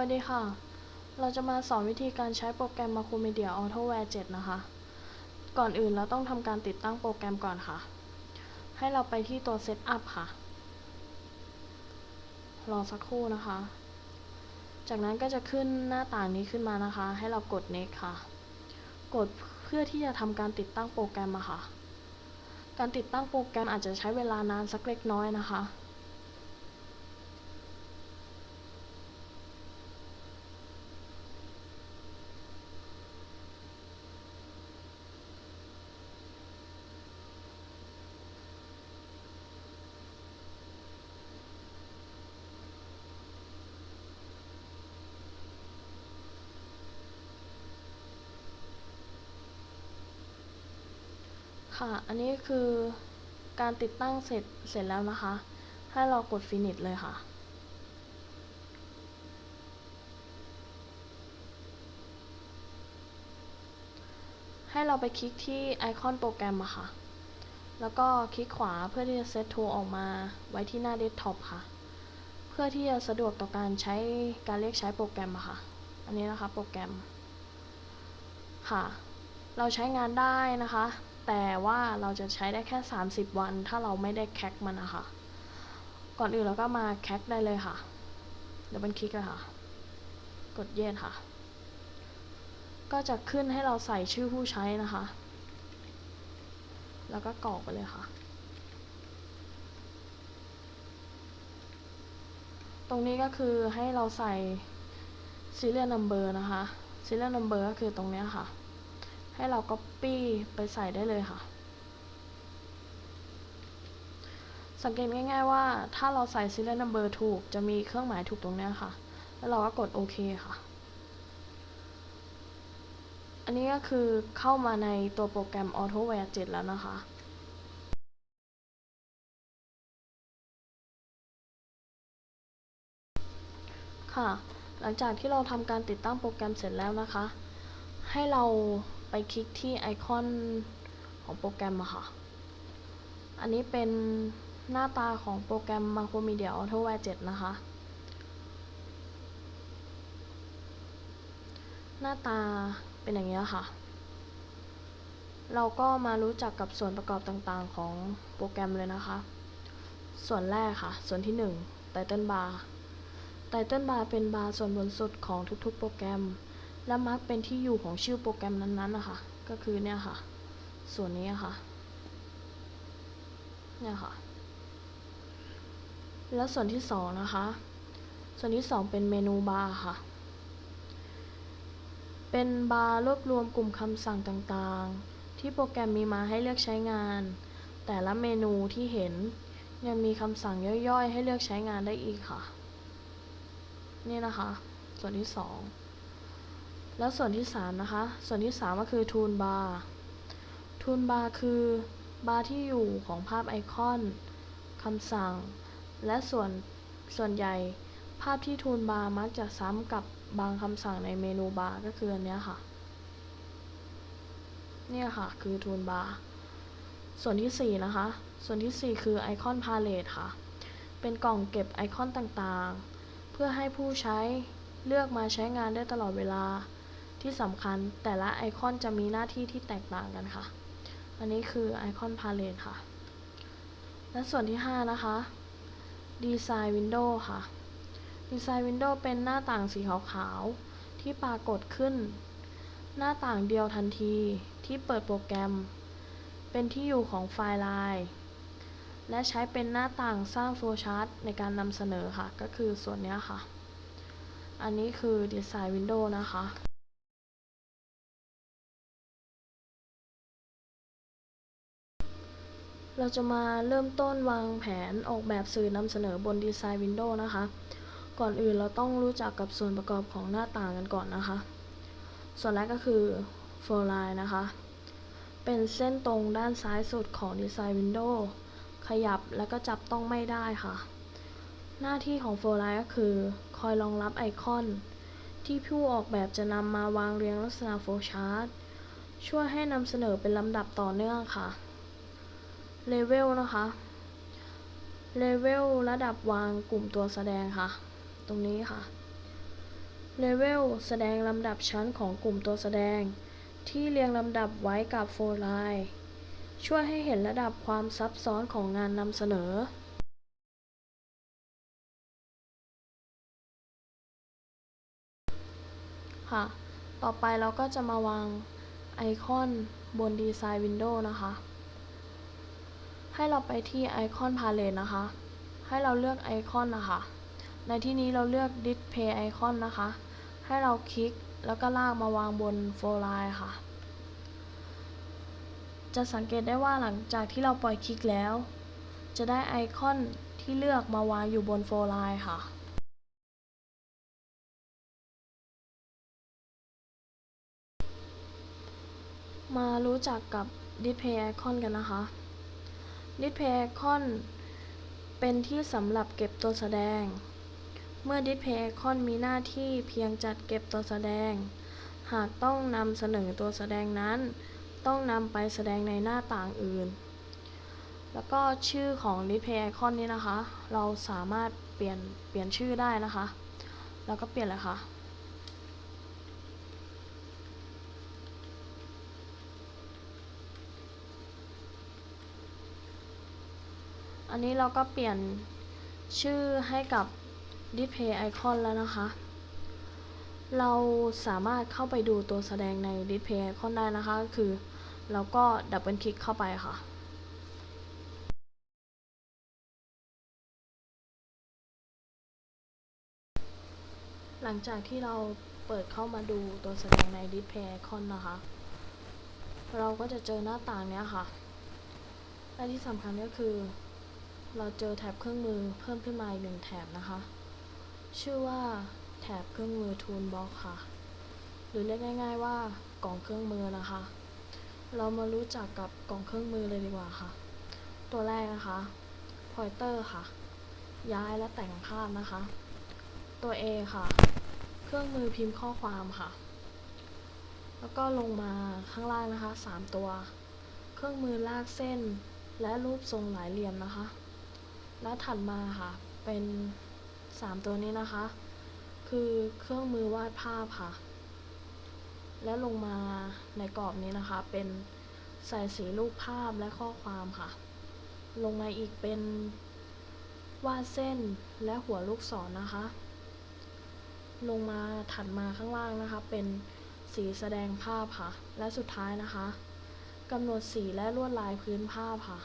วัสดีค่ะ เราจะมาสอนวิธีการใช้โปรแกรม Macromedia AutoWare 7 นะคะ ก่อนอื่นเราต้องทำการติดตั้งโปรแกรมก่อนค่ะ ให้เราไปที่ตัว Setup ค่ะ รอสักครู่นะคะ จากนั้นก็จะขึ้นหน้าต่างนี้ขึ้นมานะคะ ให้เรากด Next ค่ะ กดเพื่อที่จะทำการติดตั้งโปรแกรมอะค่ะ การติดตั้งโปรแกรมอาจจะใช้เวลานานสักเล็กน้อยนะคะ ค่ะ อันนี้คือการติดตั้งเสร็จเสร็จแล้วนะคะ ให้เรากด finish เลยค่ะ ให้เราไปคลิกที่ไอคอนโปรแกรมอะค่ะ แล้วก็คลิกขวาเพื่อที่จะเซต tool ออกมาไว้ที่หน้าเดสก์ท็อปค่ะ เพื่อที่จะสะดวกต่อการใช้การเรียกใช้โปรแกรมอะค่ะ อันนี้นะคะโปรแกรม ค่ะ เราใช้งานได้นะคะ แต่ว่าเราจะใช้ได้แค่ 30 วัน ถ้าเราไม่ได้แคคมันนะคะ ก่อนอื่นเราก็มาแคคได้เลยค่ะเดี๋ยวมันคลิกเลยค่ะ กดเย็นค่ะ ก็จะขึ้นให้เราใส่ชื่อผู้ใช้นะคะ แล้วก็กรอกไปเลยค่ะ ตรงนี้ก็คือให้เราใส่ serial number นะคะ serial number ก็คือตรงนี้ค่ะ ให้เรา copy ไปใส่ได้เลยค่ะ สังเกตง่ายๆว่า ถ้าเราใส่ serial number ถูก จะมีเครื่องหมายถูกตรงเนี้ยค่ะ แล้วเราก็กดโอเคค่ะ อันนี้ก็คือเข้ามาในตัวโปรแกรม AutoWare 7 แล้วนะคะค่ะ หลังจากที่เราทำการติดตั้งโปรแกรมเสร็จแล้วนะคะ ให้เรา ไปคลิกที่ไอคอนของโปรแกรมอะค่ะ อันนี้เป็นหน้าตาของโปรแกรม Macromedia AutoWare 7 นะคะ หน้าตาเป็นอย่างนี้ค่ะ เราก็มารู้จักกับส่วนประกอบต่างๆของโปรแกรมเลยนะคะ ส่วนแรกค่ะ ส่วนที่1 Title Bar Title Bar เป็นบาร์ส่วนบนสุดของทุกๆโปรแกรม และมักเป็นที่อยู่ของชื่อโปรแกรมนั้นๆนะคะ ก็คือเนี่ยค่ะ ส่วนนี้ค่ะ เนี่ยค่ะ แล้วส่วนที่สองนะคะ ส่วนที่สองเป็นเมนูบาร์ค่ะ เป็นบาร์รวบรวมกลุ่มคำสั่งต่างๆ ที่โปรแกรมมีมาให้เลือกใช้งาน แต่ละเมนูที่เห็นยังมีคำสั่งย่อยๆ ให้เลือกใช้งานได้อีกค่ะ นี่นะคะ ส่วนที่สอง แล้วส่วนที่สามนะคะ ส่วนที่สามก็คือทูลบาร์ทูลบาร์คือบาร์ที่อยู่ของภาพไอคอนคำสั่ง และส่วนส่วนใหญ่ภาพที่ทูลบาร์มักจะซ้ำกับบางคำสั่งในเมนูบาร์ก็คืออันนี้ค่ะ เนี่ยค่ะคือทูลบาร์ ส่วนที่สี่นะคะ ส่วนที่สี่คือไอคอนพาเลตค่ะ เป็นกล่องเก็บไอคอนต่างๆ เพื่อให้ผู้ใช้เลือกมาใช้งานได้ตลอดเวลา ที่สำคัญแต่ละไอคอนจะมีหน้าที่ที่แตกต่างกันค่ะ อันนี้คือไอคอนพาเลตค่ะ และส่วนที่ 5 นะคะ Design Window ค่ะ Design Window เป็นหน้าต่างสีขาวๆที่ปรากฏขึ้น หน้าต่างเดียวทันทีที่เปิดโปรแกรม เป็นที่อยู่ของไฟล์ไลน์และใช้เป็นหน้าต่างสร้างโฟล์ชาร์ตในการนำเสนอค่ะ ก็คือส่วนนี้ค่ะ อันนี้คือ Design Window นะคะ เราจะมาเริ่มต้นวางแผนออกแบบสื่อนำเสนอบน Design Window นะคะ ก่อนอื่นเราต้องรู้จักกับส่วนประกอบของหน้าต่างกันก่อนนะคะ ส่วนแรกก็คือ Flow Line นะคะ เป็นเส้นตรงด้านซ้ายสุดของ Design Window ขยับและก็จับต้องไม่ได้ค่ะ หน้าที่ของ Flow Line ก็คือ คอยรองรับไอคอน ที่ผู้ออกแบบจะนำมาวางเรียงลักษณะ Flow Chart ช่วยให้นำเสนอเป็นลำดับต่อเนื่องค่ะ เลเวลนะคะ เลเวลระดับวางกลุ่มตัวแสดงค่ะ ตรงนี้ค่ะ Level แสดงลำดับชั้นของกลุ่มตัวแสดง ที่เรียงลำดับไว้กับโฟลายช่วยให้เห็นระดับความซับซ้อนของงานนำเสนอค่ะ ต่อไปเราก็จะมาวางไอคอนบนดีไซน์วินโดว์นะคะ ให้เราไปที่ไอคอนพาเลตนะคะ ให้เราเลือกไอคอนนะคะ ในที่นี้เราเลือก Display Icon นะคะ ให้เราคลิกแล้วก็ลากมาวางบนโฟลายค่ะ จะสังเกตได้ว่าหลังจากที่เราปล่อยคลิกแล้ว จะได้ไอคอนที่เลือกมาวางอยู่บนโฟลายค่ะมารู้จักกับ Display Icon กันนะคะ Display Icon เป็นที่สำหรับเก็บตัวแสดง เมื่อ Display Icon มีหน้าที่เพียงจัดเก็บตัวแสดง หากต้องนำเสนอตัวแสดงนั้น ต้องนำไปแสดงในหน้าต่างอื่น แล้วก็ชื่อของ Display Icon นี้นะคะ เราสามารถเปลี่ยนเปลี่ยนชื่อได้นะคะ แล้วก็เปลี่ยนเลยค่ะ อันนี้เราก็เปลี่ยนชื่อให้กับ Display Icon แล้วนะคะ เราสามารถเข้าไปดูตัวแสดงใน Display Icon ได้นะคะก็คือเราก็ดับเบิลคลิกเข้าไปค่ะหลังจากที่เราเปิดเข้ามาดูตัวแสดงใน Display Icon นะคะ เราก็จะเจอหน้าต่างเนี้ยค่ะ และที่สำคัญก็คือ เราเจอแถบเครื่องมือเพิ่มขึ้นมาอีกหนึ่งแถบนะคะ ชื่อว่าแถบเครื่องมือ Toolbox ค่ะ หรือเรียกง่าย ๆว่ากล่องเครื่องมือนะคะ เรามารู้จักกับกล่องเครื่องมือเลยดีกว่าค่ะ ตัวแรกนะคะ pointer ค่ะ ย้ายและแต่งภาพนะคะ ตัว A ค่ะ เครื่องมือพิมพ์ข้อความค่ะ แล้วก็ลงมาข้างล่างนะคะ 3 ตัว เครื่องมือลากเส้น และรูปทรงหลายเหลี่ยมนะคะ และถัดมาค่ะ เป็น 3 ตัวนี้นะคะ คือเครื่องมือวาดภาพค่ะ และลงมาในกรอบนี้นะคะ เป็นใส่สีรูปภาพและข้อความค่ะ ลงมาอีกเป็นวาดเส้นและหัวลูกศรนนะคะ ลงมาถัดมาข้างล่างนะคะ เป็นสีแสดงภาพค่ะ และสุดท้ายนะคะกำหนดสีและลวดลายพื้นภาพค่ะ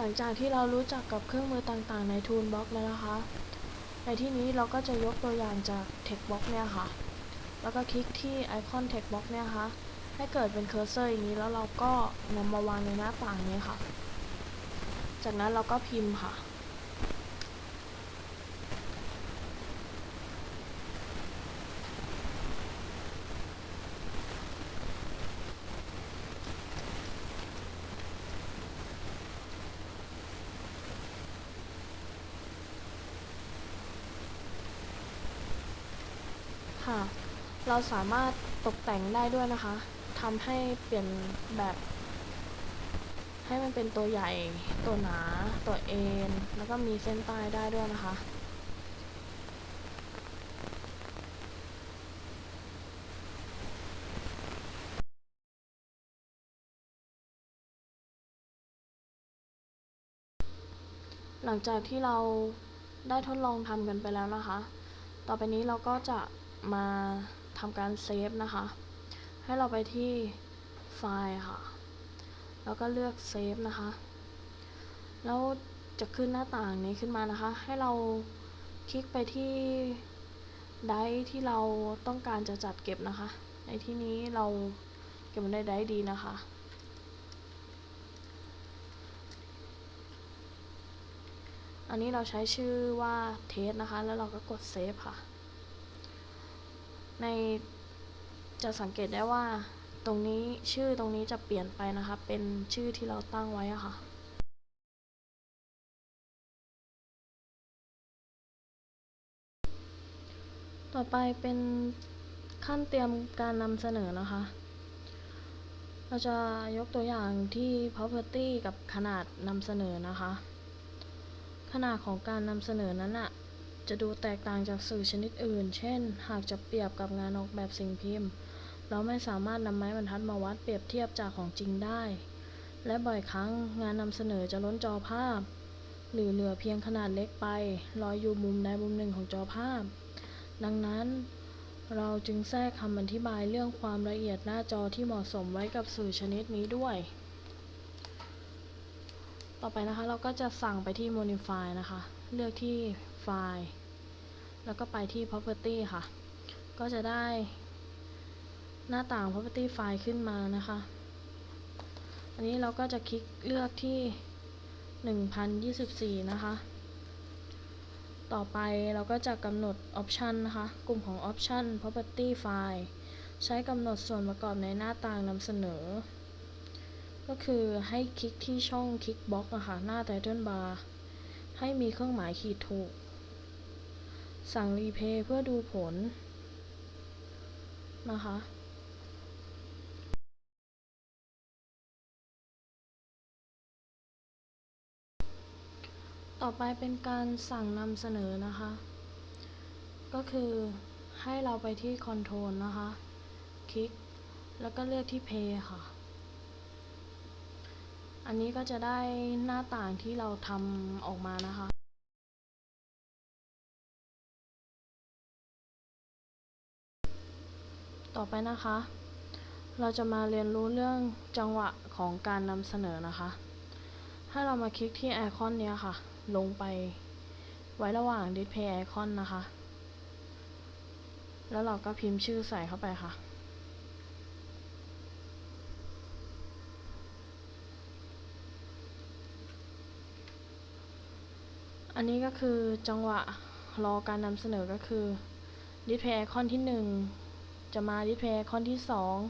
หลังจากที่เรารู้จักกับเครื่องมือต่างๆใน Toolbox แล้วนะคะ ในที่นี้เราก็จะยกตัวอย่างจาก Textbox เนี่ยค่ะ แล้วก็คลิกที่ไอคอน Textbox เนี่ยค่ะ ให้เกิดเป็นเคอร์เซอร์อย่างนี้แล้วเราก็นำมาวางในหน้าต่างนี้ค่ะ จากนั้นเราก็พิมพ์ค่ะ ค่ะ เราสามารถตกแต่งได้ด้วยนะคะทำให้เปลี่ยนแบบ ให้มันเป็นตัวใหญ่ ตัวหนา ตัวเอ็น แล้วก็มีเส้นใต้ได้ด้วยนะคะหลังจากที่เราได้ทดลองทำกันไปแล้วนะคะ ต่อไปนี้เราก็จะ มาทำการเซฟนะคะ ให้เราไปที่ไฟล์ค่ะ แล้วก็เลือกเซฟนะคะ แล้วจะขึ้นหน้าต่างนี้ขึ้นมานะคะ ให้เราคลิกไปที่ไดท์ที่เราต้องการจะจัดเก็บนะคะ ในที่นี้เราเก็บมันได้ไดรฟ์ดีนะคะอันนี้เราใช้ชื่อว่าเทสนะคะ แล้วเราก็กดเซฟค่ะ ในจะสังเกตได้ว่าตรงนี้ชื่อตรงนี้จะเปลี่ยนไปนะคะ เป็นชื่อที่เราตั้งไว้อะค่ะต่อไปเป็นขั้นเตรียมการนำเสนอนะคะ เราจะยกตัวอย่างที่ property กับขนาดนำเสนอนะคะ ขนาดของการนำเสนอนั้นอะ จะดูแตกต่างจากสื่อชนิดอื่น เช่น หากจะเปรียบกับงานออกแบบสิ่งพิมพ์ เราไม่สามารถนำไม้บรรทัดมาวัดเปรียบเทียบจากของจริงได้ และบ่อยครั้งงานนำเสนอจะล้นจอภาพ หรือเหลือเพียงขนาดเล็กไปลอยอยู่มุมใดมุมหนึ่งของจอภาพ ดังนั้น เราจึงแทรกคำอธิบายเรื่องความละเอียดหน้าจอที่เหมาะสมไว้กับสื่อชนิดนี้ด้วย ต่อไปนะคะเราก็จะสั่งไปที่ Modify นะคะ เลือกที่ ไฟล์แล้วก็ไปที่ Property ค่ะ ก็จะได้ หน้าต่าง Property File ขึ้นมานะคะ อันนี้เราก็จะคลิกเลือกที่ 1024 นะคะ ต่อไปเราก็จะกำหนด Option นะคะ กลุ่มของ Option Property File ใช้กำหนดส่วนประกอบในหน้าต่างนำเสนอ ก็คือให้คลิกที่ช่องคลิกบล็อกอะคะหน้า Title Bar ให้มีเครื่องหมายขีดถูก สั่งรีเพย์เพื่อดูผล นะคะต่อไปเป็นการสั่งนำเสนอนะคะ ก็คือให้เราไปที่ Control นะคะ คลิก แล้วก็เลือกที่ Play ค่ะ อันนี้ก็จะได้หน้าต่างที่เราทำออกมานะคะ ต่อไปนะคะ เราจะมาเรียนรู้เรื่องจังหวะของการนำเสนอนะคะ ให้เรามาคลิกที่ไอคอนเนี้ยค่ะ ลงไปไว้ระหว่าง Display Icon นะคะ แล้วเราก็พิมพ์ชื่อใส่เข้าไปค่ะ อันนี้ก็คือจังหวะรอการนำเสนอก็คือ Display Icon ที่ 1 จะมา Display Icon ที่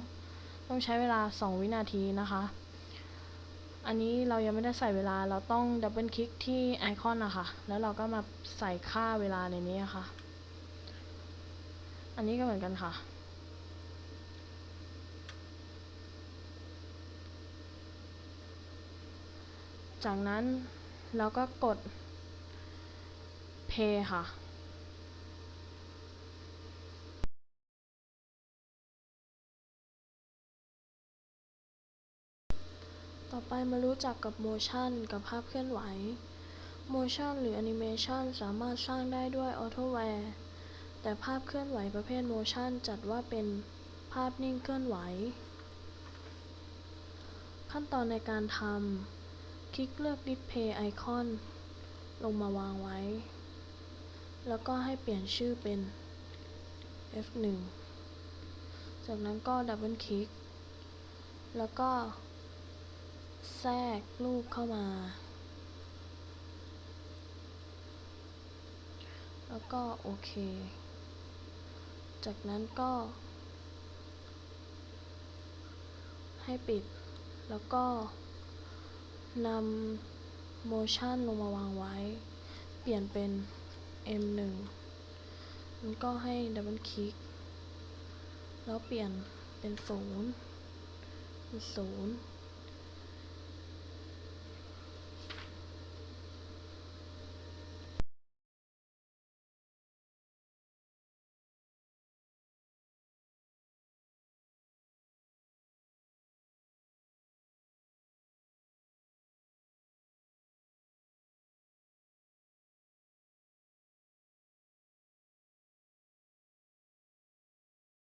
2 ต้องใช้เวลา 2 วินาทีนะคะ อันนี้เรายังไม่ได้ใส่เวลาเราต้องดับเบิลคลิกที่ไอคอนนะคะ แล้วเราก็มาใส่ค่าเวลาในนี้นะค่ะอันนี้ก็เหมือนกันค่ะจากนั้นเราก็กด Pay ค่ะ ต่อไปมารู้จักกับ motion กับภาพเคลื่อนไหว motion หรือ animation สามารถสร้างได้ด้วย AutoWare แต่ภาพเคลื่อนไหวประเภท motion จัดว่าเป็นภาพนิ่งเคลื่อนไหว ขั้นตอนในการทำ คลิกเลือก Display Icon ลงมาวางไว้ แล้วก็ให้เปลี่ยนชื่อเป็น F1 จากนั้นก็ดับเบิลคลิก แล้วก็ แทรกรูปเข้ามา แล้วก็โอเค จากนั้นก็ ให้ปิด แล้วก็นำ motion ลงมาวางไว้ เปลี่ยนเป็น M1 แล้วก็ให้ดับเบิลคลิก แล้วเปลี่ยนเป็นศูนย์เป็นศูนย์